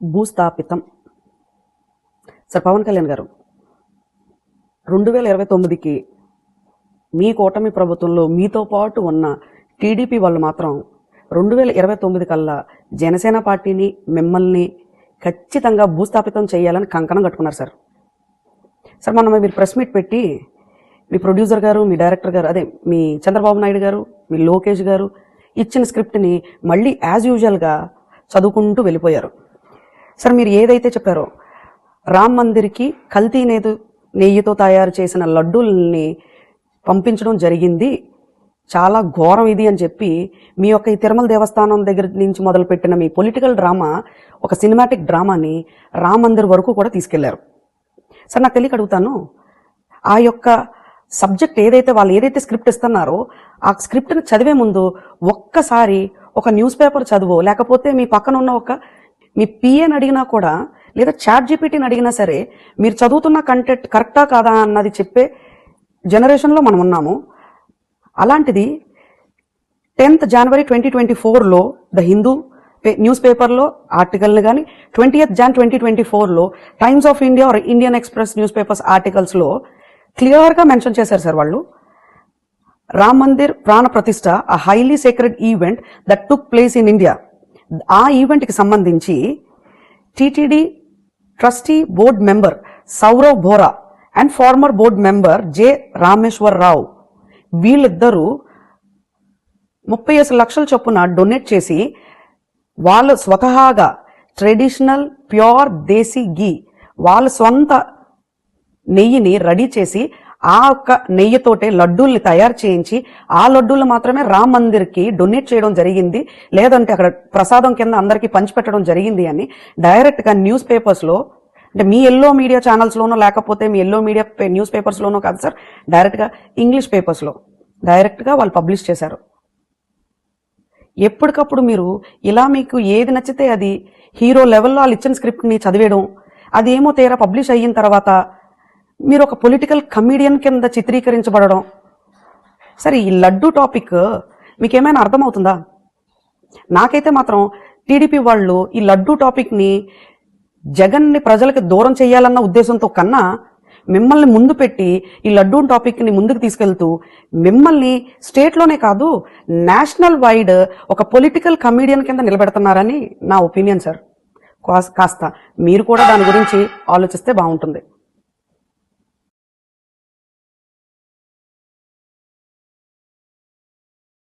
భూస్థాపితం. సార్ పవన్ కళ్యాణ్ గారు రెండు వేల ఇరవై తొమ్మిదికి మీ కూటమి ప్రభుత్వంలో మీతో పాటు ఉన్న టీడీపీ వాళ్ళు మాత్రం రెండు వేల ఇరవై తొమ్మిది కల్లా జనసేన పార్టీని మిమ్మల్ని ఖచ్చితంగా భూస్థాపితం చేయాలని కంకణం కట్టుకున్నారు సార్. సార్ మొన్న మీరు ప్రెస్ మీట్ పెట్టి మీ ప్రొడ్యూసర్ గారు మీ డైరెక్టర్ గారు అదే మీ చంద్రబాబు నాయుడు గారు మీ లోకేష్ గారు ఇచ్చిన స్క్రిప్ట్ని మళ్ళీ యాజ్ యూజువల్గా చదువుకుంటూ వెళ్ళిపోయారు. సార్ మీరు ఏదైతే చెప్పారో రామ్ మందిర్కి కల్తీ నేదు నెయ్యితో తయారు చేసిన లడ్డూల్ని పంపించడం జరిగింది. చాలా ఘోరం ఇది అని చెప్పి మీ యొక్క ఈ తిరుమల దేవస్థానం దగ్గర నుంచి మొదలుపెట్టిన మీ పొలిటికల్ డ్రామా ఒక సినిమాటిక్ డ్రామాని రామ్ మందిర్ వరకు కూడా తీసుకెళ్ళారు. సార్ నాకు తెలియక అడుగుతాను ఆ యొక్క సబ్జెక్ట్ ఏదైతే వాళ్ళు ఏదైతే స్క్రిప్ట్ ఇస్తున్నారో ఆ స్క్రిప్ట్ని చదివే ముందు ఒక్కసారి ఒక న్యూస్ పేపర్ చదువు లేకపోతే మీ పక్కన ఉన్న ఒక మీ పిఏని అడిగినా కూడా లేదా చాట్ జీపీటీని అడిగినా సరే మీరు చదువుతున్న కంటెంట్ కరెక్టా కాదా అన్నది చెప్పే జనరేషన్లో మనం ఉన్నాము. అలాంటిది టెన్త్ జనవరి ట్వంటీ ట్వంటీ ఫోర్లో ద హిందూ న్యూస్ పేపర్లో ఆర్టికల్ని కానీ twenty eighth Jan twenty twenty ఫోర్లో Times of India or Indian Express newspapers ఆర్టికల్స్లో క్లియర్గా మెన్షన్ చేశారు సార్ వాళ్ళు. Ram Mandir Pran Pratishtha a highly sacred event that took place in India ఆ ఈవెంట్కి సంబంధించి TTD trustee board member Saurav Bora and former board member J Rameshwar Rao వీళ్ళిద్దరూ ముప్పై ఐదు లక్షల చొప్పున డొనేట్ చేసి వాళ్ళు స్వతహాగా ట్రెడిషనల్ ప్యూర్ దేశీ గీ వాళ్ళ సొంత నెయ్యిని రెడీ చేసి ఆ ఒక్క నెయ్యితోటే లడ్డూల్ని తయారు చేయించి ఆ లడ్డూలు మాత్రమే రామ్ మందిర్కి డొనేట్ చేయడం జరిగింది. లేదంటే అక్కడ ప్రసాదం కింద అందరికీ పంచిపెట్టడం జరిగింది అని డైరెక్ట్గా న్యూస్ పేపర్స్లో అంటే మీ ఎల్లో మీడియా ఛానల్స్లోనో లేకపోతే మీ ఎల్లో మీడియా న్యూస్ పేపర్స్లోనో కాదు సార్ డైరెక్ట్గా ఇంగ్లీష్ పేపర్స్లో డైరెక్ట్గా వాళ్ళు పబ్లిష్ చేశారు. ఎప్పటికప్పుడు మీరు ఇలా మీకు ఏది నచ్చితే అది హీరో లెవెల్లో వాళ్ళు ఇచ్చిన స్క్రిప్ట్ని చదివేయడం అదేమో తీరా పబ్లిష్ అయిన తర్వాత మీరు ఒక పొలిటికల్ కమీడియన్ కింద చిత్రీకరించబడడం. సరే ఈ లడ్డు టాపిక్ మీకేమైనా అర్థమవుతుందా? నాకైతే మాత్రం టీడీపీ వాళ్ళు ఈ లడ్డు టాపిక్ని జగన్ని ప్రజలకు దూరం చేయాలన్న ఉద్దేశంతో కన్నా మిమ్మల్ని ముందు పెట్టి ఈ లడ్డూ టాపిక్ని ముందుకు తీసుకెళ్తూ మిమ్మల్ని స్టేట్లోనే కాదు నేషనల్ వైడ్ ఒక పొలిటికల్ కమీడియన్ కింద నిలబెడుతున్నారని నా ఒపీనియన్ సార్ కాస్త మీరు కూడా దాని గురించి ఆలోచిస్తే బాగుంటుంది.